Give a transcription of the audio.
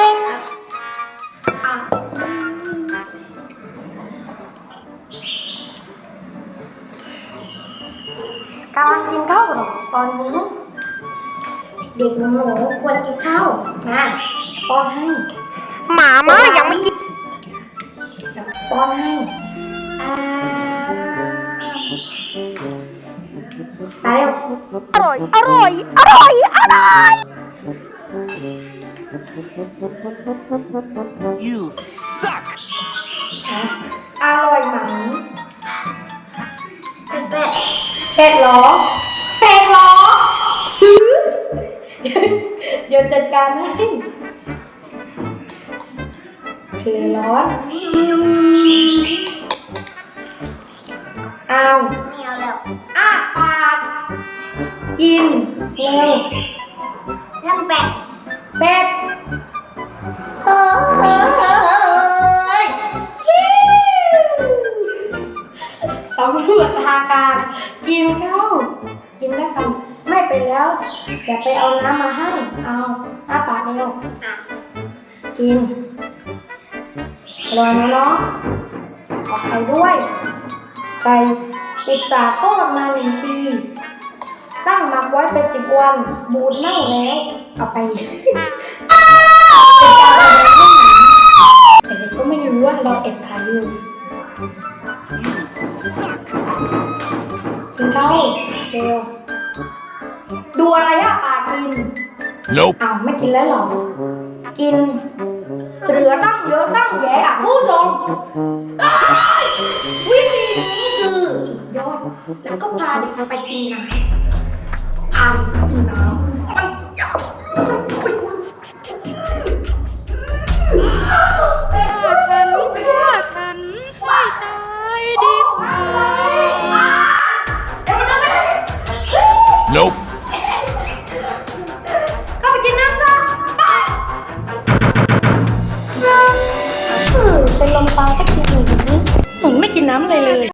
ดงกำลังกินข้าวหรอตอนนี้ เด็กหนูควรกินข้าวนะป้อนให้หมามายังไม่กินป้อนให้ไปเร็วอร่อย อร่อย อร่อย อร่อย You suck! อะอร่อยไหมเป็นเป็ดเป็ดเหรอเป็ดเหรอหือเดี๋ยวจัดการให้เทร้อนเอาไม่เอาแล้วอ้าปากกินเร็วเรื่องเป็ด เป็ดเฮ้ยฮิวสำรวจทางการกินข้าวกินได้คำไม่ไปแล้ว อย่าไปเอาน้ำมาให้ เอาอ้าปากเร็วอะกินอร่อยนะเนาะขอไข่ด้วยไก่อุตสาห์ทอดมาหนึ่งปี ตั้งมักไว้เป็นสิบวัน บูดเน่าแล้ว เอาไปแต่เด็กก็ไม่รู้ว่าเราเอ็ดถ่ายอยู่ You suck! กินข้าวเร็วดูอะไรอะปากกิน Nope. อ้าวไม่กินแล้วเหรอ กิน เหลือตั้งเยอะตั้งแยะอะผู้ชมอ้ายวิธีนี้คือสุดยอด แล้วก็พาเด็กไปกินน้ำพาเด็กไปกินน้ำมัน Nope. เข้าไปกินน้ำซะไปเป็นลมตายก็กินอย่างนี้หนูไม่กินน้ำอะไรเลย